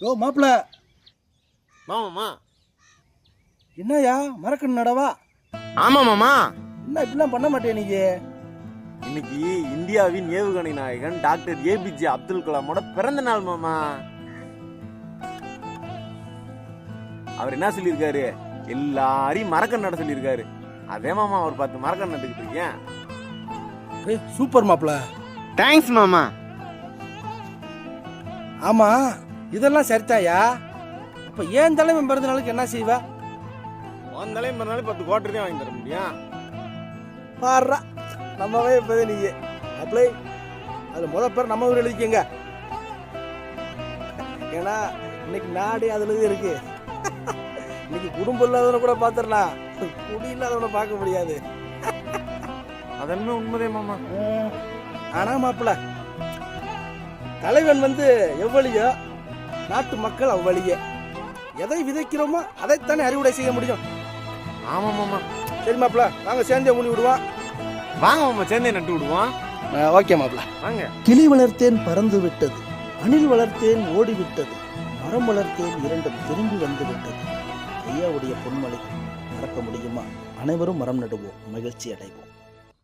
யோ மாப்பிள மாமாமா என்னய்யா மறக்கணும் நடவா? ஆமா மாமா. என்ன இப்படிலாம் பண்ண மாட்டேன் இன்னைக்கு இந்தியாவின் ஏவுகணை நாயகன் டாக்டர் ஏபிஜே அப்துல் கலாமோட பிறந்த நாள் மாமா. அவர் என்ன சொல்லியிருக்காரு? எல்லாரையும் மறக்க நட சொல்லியிருக்காரு. அதே மாமா அவர் பார்த்து மறக்க நட்டுக்கிட்டு இருக்கேன் ஏய் சூப்பர் மாப்பிள தேங்க்ஸ் மாமா. ஆமா. இதெல்லாம் சரிதாயா? அப்ப ஏன் தலைவன் பிறந்த நாளுக்கு என்ன செய்வ? வந்தாலே மறுநாள் பத்து கோட்டை தான் வாங்கி தர முடியும். பாடுறா. நம்மவே இப்போதே நீங்க அப்ளை அது முத பேர் நம்ம ஊர் எழுதிக்கங்க. ஏன்னா இன்னைக்கு நாடே அதுல இருக்கு. இன்னைக்கு குடும்பம் இல்லாதவனை கூட பார்த்துடலாம் குடி இல்லாதவனை பார்க்க முடியாது. அதன்மே உண்மைதே மாமா. ம், ஆனா மாப்பிள தலைவன் வந்து எவ்வளியோ நாட்டு மக்கள் அவ்வளியே எதை விதைக்கிறோமோ அதைத்தானே அறுவடை செய்ய முடியும். ஆமா மாமா சரி மாப்பிள நாங்க சேர்ந்தே முடி விடுவோம். வாங்க மாமா சேர்ந்தே நட்டு விடுவோம். ஓகே மாப்பிள. வாங்க. கிளி வளர்த்தேன் பறந்து விட்டது அணில் வளர்த்தேன் ஓடிவிட்டது மரம் வளர்த்தேன் இரண்டும் திரும்பி வந்து விட்டது. ஐயாவுடைய பொன்மலை மறக்க முடியுமா? அனைவரும் மரம் நடுவோம் மகிழ்ச்சி அடைவோம்.